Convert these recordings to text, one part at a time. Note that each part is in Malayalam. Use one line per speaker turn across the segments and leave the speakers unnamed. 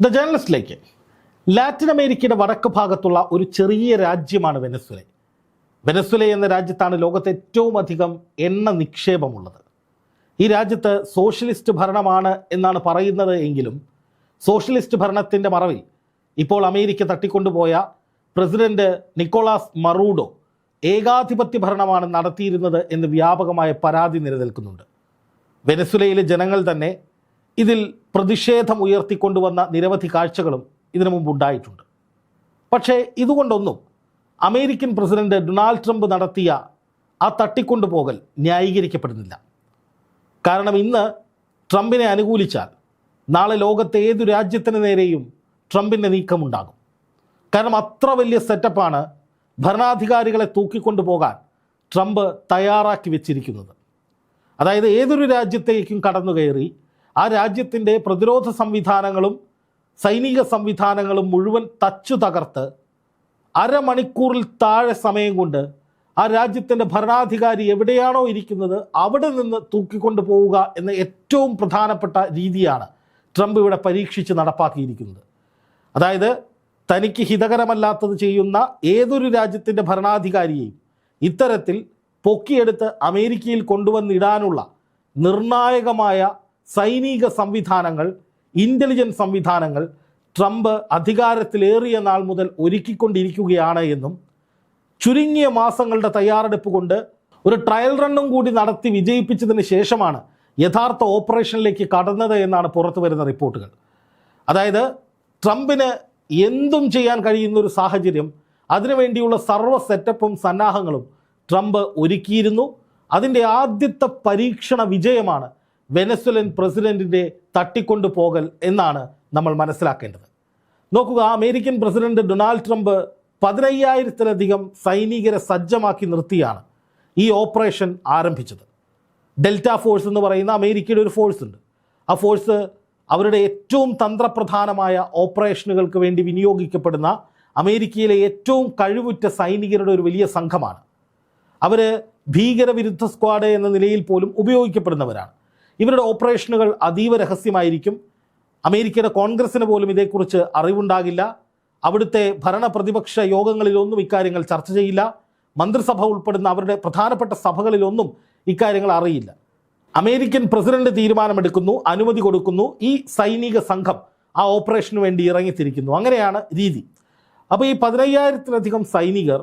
ദ ജേർണലിസ്റ്റിലേക്ക് ലാറ്റിൻ അമേരിക്കയുടെ വടക്ക് ഭാഗത്തുള്ള ഒരു ചെറിയ രാജ്യമാണ് വെനസ്വല. വെനസ്വല എന്ന രാജ്യത്താണ് ലോകത്ത് ഏറ്റവും അധികം എണ്ണ നിക്ഷേപമുള്ളത്. ഈ രാജ്യത്ത് സോഷ്യലിസ്റ്റ് ഭരണമാണ് എന്നാണ് പറയുന്നത് എങ്കിലും സോഷ്യലിസ്റ്റ് ഭരണത്തിന്റെ മറവിൽ ഇപ്പോൾ അമേരിക്ക തട്ടിക്കൊണ്ടുപോയ പ്രസിഡന്റ് നിക്കോളാസ് മറൂഡോ ഏകാധിപത്യ ഭരണമാണ് നടത്തിയിരുന്നത് എന്ന് വ്യാപകമായ പരാതി നിലനിൽക്കുന്നുണ്ട്. വെനസ്വലയിലെ ജനങ്ങൾ തന്നെ ഇതിൽ പ്രതിഷേധം ഉയർത്തിക്കൊണ്ടുവന്ന നിരവധി കാഴ്ചകളും ഇതിനു മുമ്പ് ഉണ്ടായിട്ടുണ്ട്. പക്ഷേ ഇതുകൊണ്ടൊന്നും അമേരിക്കൻ പ്രസിഡന്റ് ഡൊണാൾഡ് ട്രംപ് നടത്തിയ ആ തട്ടിക്കൊണ്ടുപോകൽ ന്യായീകരിക്കപ്പെടുന്നില്ല. കാരണം ഇന്ന് ട്രംപിനെ അനുകൂലിച്ചാൽ നാളെ ലോകത്തെ ഏതു രാജ്യത്തിന് നേരെയും ട്രംപിന്റെ നീക്കമുണ്ടാകും. കാരണം അത്ര വലിയ സെറ്റപ്പാണ് ഭരണാധികാരികളെ തൂക്കിക്കൊണ്ടുപോകാൻ ട്രംപ് തയ്യാറാക്കി വെച്ചിരിക്കുന്നത്. അതായത് ഏതൊരു രാജ്യത്തേക്കും കടന്നു കയറി ആ രാജ്യത്തിന്റെ പ്രതിരോധ സംവിധാനങ്ങളും സൈനിക സംവിധാനങ്ങളും മുഴുവൻ തച്ചു തകർത്ത് അരമണിക്കൂറിൽ താഴെ സമയം കൊണ്ട് ആ രാജ്യത്തിന്റെ ഭരണാധികാരി എവിടെയാണോ ഇരിക്കുന്നത് അവിടെ നിന്ന് തൂക്കിക്കൊണ്ടു പോവുക എന്ന ഏറ്റവും പ്രധാനപ്പെട്ട രീതിയാണ് ട്രംപ് ഇവിടെ പരീക്ഷിച്ച് നടപ്പാക്കിയിരിക്കുന്നത്. അതായത് തനിക്ക് ഹിതകരമല്ലാത്തത് ചെയ്യുന്ന ഏതൊരു രാജ്യത്തിന്റെ ഭരണാധികാരിയെയും ഇത്തരത്തിൽ പൊക്കിയെടുത്ത് അമേരിക്കയിൽ കൊണ്ടുവന്നിടാനുള്ള നിർണായകമായ സൈനിക സംവിധാനങ്ങൾ ഇന്റലിജൻസ് സംവിധാനങ്ങൾ ട്രംപ് അധികാരത്തിലേറിയ നാൾ മുതൽ ഒരുക്കിക്കൊണ്ടിരിക്കുകയാണ് എന്നും ചുരുങ്ങിയ മാസങ്ങളുടെ തയ്യാറെടുപ്പ് കൊണ്ട് ഒരു ട്രയൽ റണ്ണും കൂടി നടത്തി വിജയിപ്പിച്ചതിന് ശേഷമാണ് യഥാർത്ഥ ഓപ്പറേഷനിലേക്ക് കടന്നത് എന്നാണ് പുറത്തു വരുന്ന റിപ്പോർട്ടുകൾ. അതായത് ട്രംപിന് എന്തും ചെയ്യാൻ കഴിയുന്ന ഒരു സാഹചര്യം അതിനുവേണ്ടിയുള്ള സർവ സെറ്റപ്പും സന്നാഹങ്ങളും ട്രംപ് ഒരുക്കിയിരുന്നു. അതിന്റെ ആദ്യത്തെ പരീക്ഷണ വിജയമാണ് വെനസ്വലൻ പ്രസിഡന്റിന്റെ തട്ടിക്കൊണ്ടു പോകൽ എന്നാണ് നമ്മൾ മനസ്സിലാക്കേണ്ടത്. നോക്കുക അമേരിക്കൻ പ്രസിഡന്റ് ഡൊണാൾഡ് ട്രംപ് പതിനയ്യായിരത്തിലധികം സൈനികരെ സജ്ജമാക്കി നിർത്തിയാണ് ഈ ഓപ്പറേഷൻ ആരംഭിച്ചത്. ഡെൽറ്റ ഫോഴ്സ് എന്ന് പറയുന്ന അമേരിക്കയുടെ ഒരു ഫോഴ്സ് ഉണ്ട്. ആ ഫോഴ്സ് അവരുടെ ഏറ്റവും തന്ത്രപ്രധാനമായ ഓപ്പറേഷനുകൾക്ക് വേണ്ടി വിനിയോഗിക്കപ്പെടുന്ന അമേരിക്കയിലെ ഏറ്റവും കഴിവുറ്റ സൈനികരുടെ ഒരു വലിയ സംഘമാണ്. അവർ ഭീകരവിരുദ്ധ സ്ക്വാഡ് എന്ന നിലയിൽ പോലും ഉപയോഗിക്കപ്പെടുന്നവരാണ്. ഇവരുടെ ഓപ്പറേഷനുകൾ അതീവ രഹസ്യമായിരിക്കും. അമേരിക്കയുടെ കോൺഗ്രസ്സിന് പോലും ഇതേക്കുറിച്ച് അറിവുണ്ടാകില്ല. അവിടുത്തെ ഭരണ പ്രതിപക്ഷ യോഗങ്ങളിലൊന്നും ഇക്കാര്യങ്ങൾ ചർച്ച ചെയ്യില്ല. മന്ത്രിസഭ ഉൾപ്പെടുന്ന അവരുടെ പ്രധാനപ്പെട്ട സഭകളിലൊന്നും ഇക്കാര്യങ്ങൾ അറിയില്ല. അമേരിക്കൻ പ്രസിഡന്റ് തീരുമാനമെടുക്കുന്നു അനുമതി കൊടുക്കുന്നു. ഈ സൈനിക സംഘം ആ ഓപ്പറേഷന് വേണ്ടി ഇറങ്ങിത്തിരിക്കുന്നു. അങ്ങനെയാണ് രീതി. അപ്പോൾ ഈ പതിനയ്യായിരത്തിലധികം സൈനികർ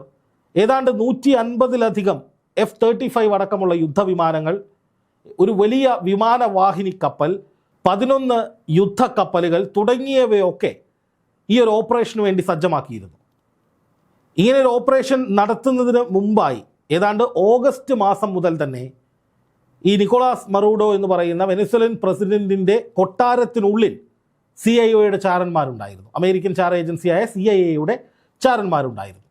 ഏതാണ്ട് നൂറ്റി അൻപതിലധികം എഫ് തേർട്ടി ഫൈവ് അടക്കമുള്ള യുദ്ധവിമാനങ്ങൾ ഒരു വലിയ വിമാനവാഹിനി കപ്പൽ പതിനൊന്ന് യുദ്ധക്കപ്പലുകൾ തുടങ്ങിയവയൊക്കെ ഈ ഒരു ഓപ്പറേഷന് വേണ്ടി സജ്ജമാക്കിയിരുന്നു. ഇങ്ങനെ ഒരു ഓപ്പറേഷൻ നടത്തുന്നതിന് മുമ്പായി ഏതാണ്ട് ഓഗസ്റ്റ് മാസം മുതൽ തന്നെ ഈ നിക്കോളാസ് മറൂഡോ എന്ന് പറയുന്ന വെനസ്വലൻ പ്രസിഡന്റിന്റെ കൊട്ടാരത്തിനുള്ളിൽ സി ഐ ഒയുടെ ചാരന്മാരുണ്ടായിരുന്നു. അമേരിക്കൻ ചാര ഏജൻസിയായ സി ഐ എയുടെ ചാരന്മാരുണ്ടായിരുന്നു.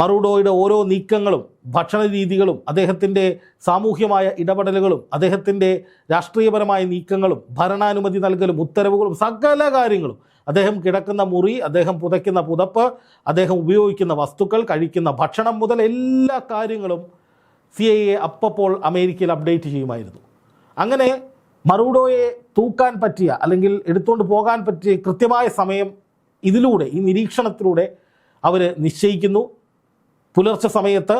മറൂഡോയുടെ ഓരോ നീക്കങ്ങളും ഭക്ഷണ രീതികളും അദ്ദേഹത്തിന്റെ സാമൂഹ്യമായ ഇടപെടലുകളും അദ്ദേഹത്തിന്റെ രാഷ്ട്രീയപരമായ നീക്കങ്ങളും ഭരണാനുമതി നൽകലും ഉത്തരവുകളും സകല കാര്യങ്ങളും. അദ്ദേഹം കിടക്കുന്ന മുറി അദ്ദേഹം പുതയ്ക്കുന്ന പുതപ്പ് അദ്ദേഹം ഉപയോഗിക്കുന്ന വസ്തുക്കൾ കഴിക്കുന്ന ഭക്ഷണം മുതൽ എല്ലാ കാര്യങ്ങളും സി ഐ എ അപ്പപ്പോൾ അമേരിക്കയിൽ അപ്ഡേറ്റ് ചെയ്യുമായിരുന്നു. അങ്ങനെ മറുഡോയെ തൂക്കാൻ പറ്റിയ അല്ലെങ്കിൽ എടുത്തുകൊണ്ട് പോകാൻ പറ്റിയ കൃത്യമായ സമയം ഇതിലൂടെ ഈ നിരീക്ഷണത്തിലൂടെ അവർ നിശ്ചയിക്കുന്നു. പുലർച്ചെ സമയത്ത്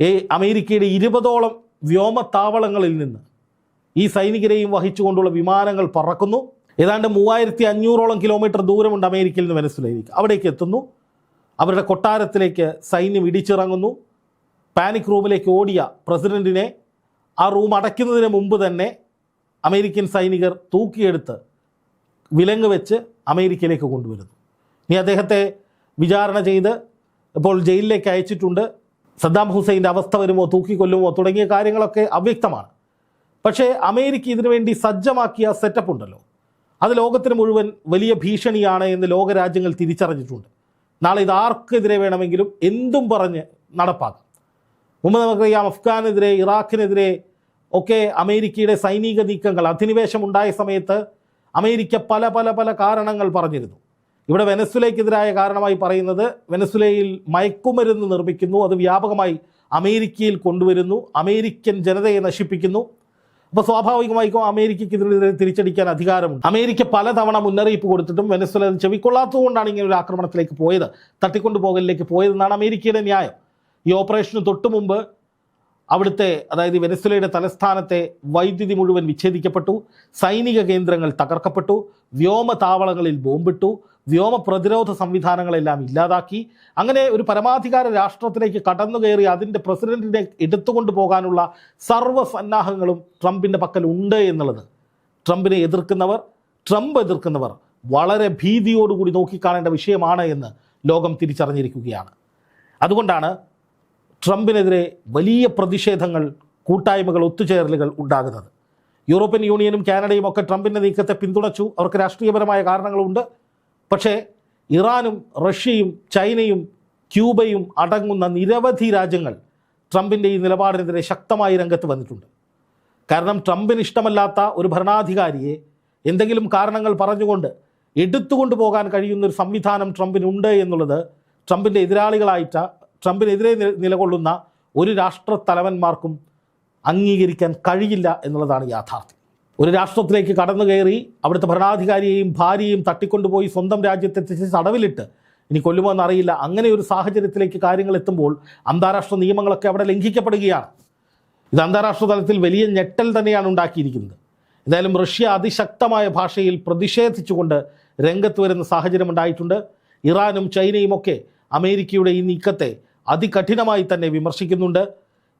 ഈ അമേരിക്കയുടെ ഇരുപതോളം വ്യോമത്താവളങ്ങളിൽ നിന്ന് ഈ സൈനികരെയും വഹിച്ചുകൊണ്ടുള്ള വിമാനങ്ങൾ പറക്കുന്നു. ഏതാണ്ട് മൂവായിരത്തി അഞ്ഞൂറോളം കിലോമീറ്റർ ദൂരമുണ്ട് അമേരിക്കയിൽ നിന്ന് വെനസ്വലയിലേക്ക്. അവിടേക്ക് എത്തുന്നു. അവരുടെ കൊട്ടാരത്തിലേക്ക് സൈന്യം ഇടിച്ചിറങ്ങുന്നു. പാനിക് റൂമിലേക്ക് ഓടിയ പ്രസിഡന്റിനെ ആ റൂം അടയ്ക്കുന്നതിന് മുമ്പ് തന്നെ അമേരിക്കൻ സൈനികർ തൂക്കിയെടുത്ത് വിലങ്ങ് വെച്ച് അമേരിക്കയിലേക്ക് കൊണ്ടുവരുന്നു. ഇനി അദ്ദേഹത്തെ വിചാരണ ചെയ്ത് ഇപ്പോൾ ജയിലിലേക്ക് അയച്ചിട്ടുണ്ട്. സദ്ദാം ഹുസൈന്റെ അവസ്ഥ വരുമോ തൂക്കിക്കൊല്ലുമോ തുടങ്ങിയ കാര്യങ്ങളൊക്കെ അവ്യക്തമാണ്. പക്ഷേ അമേരിക്ക ഇതിനുവേണ്ടി സജ്ജമാക്കിയ സെറ്റപ്പ് ഉണ്ടല്ലോ. അത് ലോകത്തിന് മുഴുവൻ വലിയ ഭീഷണിയാണ് എന്ന് ലോകരാജ്യങ്ങൾ തിരിച്ചറിഞ്ഞിട്ടുണ്ട്. നാളെ ഇത് ആർക്കെതിരെ വേണമെങ്കിലും എന്തും പറഞ്ഞ് നടപ്പാക്കാം. മുമ്പ് നമുക്കറിയാം അഫ്ഗാനെതിരെ ഇറാഖിനെതിരെ ഒക്കെ അമേരിക്കയുടെ സൈനിക നീക്കങ്ങൾ അധിനിവേശം ഉണ്ടായ സമയത്ത് അമേരിക്ക പല പല പല കാരണങ്ങൾ പറഞ്ഞിരുന്നു. ഇവിടെ വെനസ്വലയ്ക്കെതിരായ കാരണമായി പറയുന്നത് വെനസ്വലയിൽ മയക്കുമരുന്ന് നിർമ്മിക്കുന്നു. അത് വ്യാപകമായി അമേരിക്കയിൽ കൊണ്ടുവരുന്നു. അമേരിക്കൻ ജനതയെ നശിപ്പിക്കുന്നു. അപ്പോൾ സ്വാഭാവികമായിരിക്കും അമേരിക്കയ്ക്ക് തിരിച്ചടിക്കാൻ അധികാരമുണ്ട്. അമേരിക്ക പലതവണ മുന്നറിയിപ്പ് കൊടുത്തിട്ടും വെനസ്വല ചെവിക്കൊള്ളാത്തതുകൊണ്ടാണ് ഇങ്ങനെ ഒരു ആക്രമണത്തിലേക്ക് പോയത്. തട്ടിക്കൊണ്ടുപോകലിലേക്ക് പോയതെന്നാണ് അമേരിക്കയുടെ ന്യായം. ഈ ഓപ്പറേഷന് തൊട്ടു മുമ്പ് അവിടുത്തെ അതായത് വെനസ്വലയുടെ തലസ്ഥാനത്തെ വൈദ്യുതി മുഴുവൻ വിച്ഛേദിക്കപ്പെട്ടു സൈനിക കേന്ദ്രങ്ങൾ തകർക്കപ്പെട്ടു വ്യോമ താവളങ്ങളിൽ ബോംബിട്ടു വ്യോമ പ്രതിരോധ സംവിധാനങ്ങളെല്ലാം ഇല്ലാതാക്കി. അങ്ങനെ ഒരു പരമാധികാര രാഷ്ട്രത്തിലേക്ക് കടന്നു കയറി അതിന്റെ പ്രസിഡന്റിനെ എടുത്തുകൊണ്ട് പോകാനുള്ള സർവ സന്നാഹങ്ങളും ട്രംപിന്റെ പക്കൽ ഉണ്ട് എന്നുള്ളത്. ട്രംപിനെ എതിർക്കുന്നവർ ട്രംപ് എതിർക്കുന്നവർ വളരെ ഭീതിയോടുകൂടി നോക്കിക്കാണേണ്ട വിഷയമാണ് എന്ന് ലോകം തിരിച്ചറിഞ്ഞിരിക്കുകയാണ്. അതുകൊണ്ടാണ് ട്രംപിനെതിരെ വലിയ പ്രതിഷേധങ്ങൾ കൂട്ടായ്മകൾ ഒത്തുചേരലുകൾ ഉണ്ടാകുന്നത്. യൂറോപ്യൻ യൂണിയനും കാനഡയും ഒക്കെ ട്രംപിന്റെ നീക്കത്തെ പിന്തുണച്ചു. അവർക്ക് രാഷ്ട്രീയപരമായ കാരണങ്ങളുണ്ട്. പക്ഷേ ഇറാനും റഷ്യയും ചൈനയും ക്യൂബയും അടങ്ങുന്ന നിരവധി രാജ്യങ്ങൾ ട്രംപിന്റെ ഈ നിലപാടിനെതിരെ ശക്തമായി രംഗത്ത് വന്നിട്ടുണ്ട്. കാരണം ട്രംപിന് ഇഷ്ടമല്ലാത്ത ഒരു ഭരണാധികാരിയെ എന്തെങ്കിലും കാരണങ്ങൾ പറഞ്ഞുകൊണ്ട് എടുത്തുകൊണ്ട് പോകാൻ കഴിയുന്നൊരു സംവിധാനം ട്രംപിനുണ്ട് എന്നുള്ളത് ട്രംപിന്റെ എതിരാളികളായിട്ട് ട്രംപിനെതിരെ നിലകൊള്ളുന്ന ഒരു രാഷ്ട്ര തലവന്മാർക്കും അംഗീകരിക്കാൻ കഴിയില്ല എന്നുള്ളതാണ് യാഥാർത്ഥ്യം. ഒരു രാഷ്ട്രത്തിലേക്ക് കടന്നു കയറി അവിടുത്തെ ഭരണാധികാരിയെയും ഭാര്യയെയും തട്ടിക്കൊണ്ടുപോയി സ്വന്തം രാജ്യത്തെത്തിച്ച് തടവിലിട്ട് ഇനി കൊല്ലുമോ എന്നറിയില്ല അങ്ങനെ ഒരു സാഹചര്യത്തിലേക്ക് കാര്യങ്ങൾ എത്തുമ്പോൾ അന്താരാഷ്ട്ര നിയമങ്ങളൊക്കെ അവിടെ ലംഘിക്കപ്പെടുകയാണ്. ഇത് അന്താരാഷ്ട്ര തലത്തിൽ വലിയ ഞെട്ടൽ തന്നെയാണ് ഉണ്ടാക്കിയിരിക്കുന്നത്. എന്തായാലും റഷ്യ അതിശക്തമായ ഭാഷയിൽ പ്രതിഷേധിച്ചുകൊണ്ട് രംഗത്ത് വരുന്ന സാഹചര്യം ഉണ്ടായിട്ടുണ്ട്. ഇറാനും ചൈനയും ഒക്കെ അമേരിക്കയുടെ ഈ നീക്കത്തെ അതികഠിനമായി തന്നെ വിമർശിക്കുന്നുണ്ട്.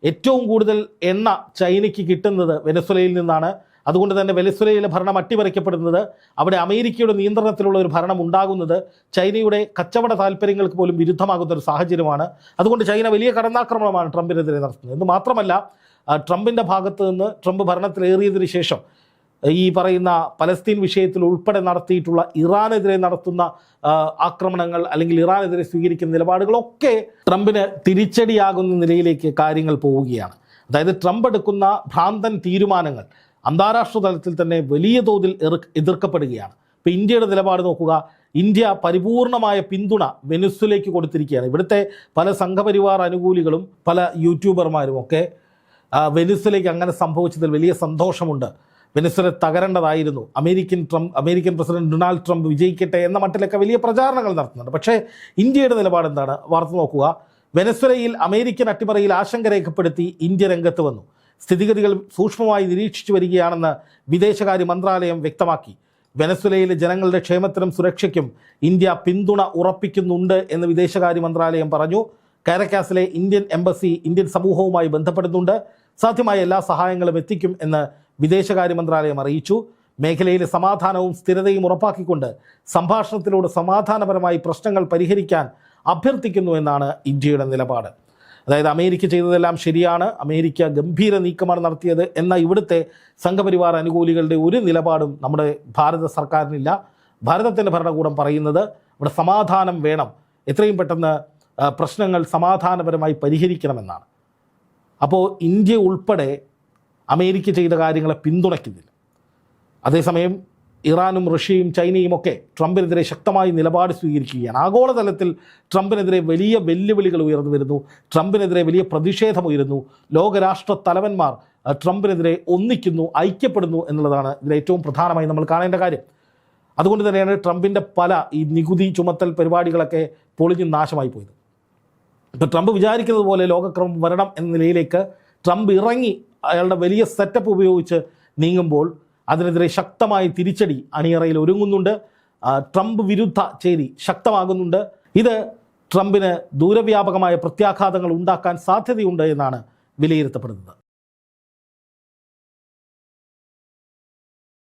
ഏറ്റവും കൂടുതൽ എണ്ണ ചൈനയ്ക്ക് കിട്ടുന്നത് വെനസ്വലയിൽ നിന്നാണ്. അതുകൊണ്ട് തന്നെ വെനസ്വലയിലെ ഭരണം അട്ടിമറിക്കപ്പെടുന്നത് അവിടെ അമേരിക്കയുടെ നിയന്ത്രണത്തിലുള്ള ഒരു ഭരണം ഉണ്ടാകുന്നത് ചൈനയുടെ കച്ചവട താല്പര്യങ്ങൾക്ക് പോലും വിരുദ്ധമാകുന്ന ഒരു സാഹചര്യമാണ്. അതുകൊണ്ട് ചൈന വലിയ കടന്നാക്രമണമാണ് ട്രംപിനെതിരെ നടത്തുന്നത്. എന്ന് മാത്രമല്ല ട്രംപിന്റെ ഭാഗത്ത് നിന്ന് ട്രംപ് ഭരണത്തിലേറിയതിനു ശേഷം ഈ പറയുന്ന പലസ്തീൻ വിഷയത്തിൽ ഉൾപ്പെടെ നടത്തിയിട്ടുള്ള ഇറാനെതിരെ നടത്തുന്ന ആക്രമണങ്ങൾ അല്ലെങ്കിൽ ഇറാനെതിരെ സ്വീകരിക്കുന്ന നിലപാടുകളൊക്കെ ട്രംപിന് തിരിച്ചടിയാകുന്ന നിലയിലേക്ക് കാര്യങ്ങൾ പോവുകയാണ്. അതായത് ട്രംപ് എടുക്കുന്ന ഭ്രാന്തൻ തീരുമാനങ്ങൾ അന്താരാഷ്ട്ര തലത്തിൽ തന്നെ വലിയ തോതിൽ എതിർക്കപ്പെടുകയാണ്. ഇപ്പോൾ ഇന്ത്യയുടെ നിലപാട് നോക്കുക. ഇന്ത്യ പരിപൂർണമായ പിന്തുണ വെനുസ്വലേക്ക് കൊടുത്തിരിക്കുകയാണ്. ഇവിടുത്തെ പല സംഘപരിവാർ അനുകൂലികളും പല യൂട്യൂബർമാരും ഒക്കെ വെനുസ്വലേക്ക് അങ്ങനെ സംഭവിച്ചതിൽ വലിയ സന്തോഷമുണ്ട്. Venezuela തകരേണ്ടതായിരുന്നു. American Trump American president Donald Trump വിജയിക്കട്ടെ എന്ന മട്ടിലൊക്കെ വലിയ പ്രചാരണങ്ങൾ നടത്തുന്നുണ്ട്. പക്ഷേ ഇന്ത്യയുടെ നിലപാട് എന്താണ്? വാർത്ത നോക്കുക. വെനസ്വലയിൽ അമേരിക്കൻ അട്ടിമറിയിൽ ആശങ്ക രേഖപ്പെടുത്തി ഇന്ത്യ രംഗത്ത് വന്നു. സ്ഥിതിഗതികൾ സൂക്ഷ്മമായി നിരീക്ഷിച്ചു വരികയാണെന്ന് വിദേശകാര്യ മന്ത്രാലയം വ്യക്തമാക്കി. വെനസ്വലയിലെ ജനങ്ങളുടെ ക്ഷേമത്തിനും സുരക്ഷയ്ക്കും ഇന്ത്യ പിന്തുണ ഉറപ്പിക്കുന്നുണ്ട് എന്ന് വിദേശകാര്യ മന്ത്രാലയം പറഞ്ഞു. കാരക്കാസിലെ ഇന്ത്യൻ എംബസി ഇന്ത്യൻ സമൂഹവുമായി ബന്ധപ്പെടുന്നുണ്ട്. സാധ്യമായ എല്ലാ സഹായങ്ങളും എത്തിക്കും എന്ന് വിദേശകാര്യ മന്ത്രാലയം അറിയിച്ചു. മേഖലയിലെ സമാധാനവും സ്ഥിരതയും ഉറപ്പാക്കിക്കൊണ്ട് സംഭാഷണത്തിലൂടെ സമാധാനപരമായി പ്രശ്നങ്ങൾ പരിഹരിക്കാൻ അഭ്യർത്ഥിക്കുന്നു എന്നാണ് ഇന്ത്യയുടെ നിലപാട്. അതായത് അമേരിക്ക ചെയ്തതെല്ലാം ശരിയാണ്. അമേരിക്ക ഗംഭീര നീക്കമാണ് നടത്തിയത് എന്ന ഇവിടുത്തെ സംഘപരിവാർ അനുകൂലികളുടെ ഒരു നിലപാടും നമ്മുടെ ഭാരത സർക്കാരിനില്ല. ഭാരതത്തിന്റെ ഭരണകൂടം പറയുന്നത് ഇവിടെ സമാധാനം വേണം. എത്രയും പെട്ടെന്ന് പ്രശ്നങ്ങൾ സമാധാനപരമായി പരിഹരിക്കണമെന്നാണ്. അപ്പോൾ ഇന്ത്യ ഉൾപ്പെടെ അമേരിക്ക ചെയ്ത കാര്യങ്ങളെ പിന്തുണയ്ക്കുന്നില്ല. അതേസമയം ഇറാനും റഷ്യയും ചൈനയും ഒക്കെ ട്രംപിനെതിരെ ശക്തമായി നിലപാട് സ്വീകരിക്കുകയാണ്. ആഗോളതലത്തിൽ ട്രംപിനെതിരെ വലിയ വെല്ലുവിളികൾ ഉയർന്നു വരുന്നു. ട്രംപിനെതിരെ വലിയ പ്രതിഷേധം ഉയരുന്നു. ലോകരാഷ്ട്ര തലവന്മാർ ട്രംപിനെതിരെ ഒന്നിക്കുന്നു ഐക്യപ്പെടുന്നു എന്നുള്ളതാണ് ഇതിൽ ഏറ്റവും പ്രധാനമായി നമ്മൾ കാണേണ്ട കാര്യം. അതുകൊണ്ട് തന്നെയാണ് ട്രംപിന്റെ പല ഈ നികുതി ചുമത്തൽ പരിപാടികളൊക്കെ പൊളിഞ്ഞ് നാശമായി പോയത്. ഇപ്പോൾ ട്രംപ് വിചാരിക്കുന്നത് പോലെ ലോകക്രമം വരണം എന്ന നിലയിലേക്ക് ട്രംപ് ഇറങ്ങി അയാളുടെ വലിയ സെറ്റപ്പ് ഉപയോഗിച്ച് നീങ്ങുമ്പോൾ അതിനെതിരെ ശക്തമായ തിരിച്ചടി അണിയറയിൽ ഒരുങ്ങുന്നുണ്ട്. ട്രംപ് വിരുദ്ധ ചേരി ശക്തമാകുന്നുണ്ട്. ഇത് ട്രംപിന് ദൂരവ്യാപകമായ പ്രത്യാഘാതങ്ങൾ ഉണ്ടാക്കാൻ സാധ്യതയുണ്ട് എന്നാണ് വിലയിരുത്തപ്പെടുന്നത്.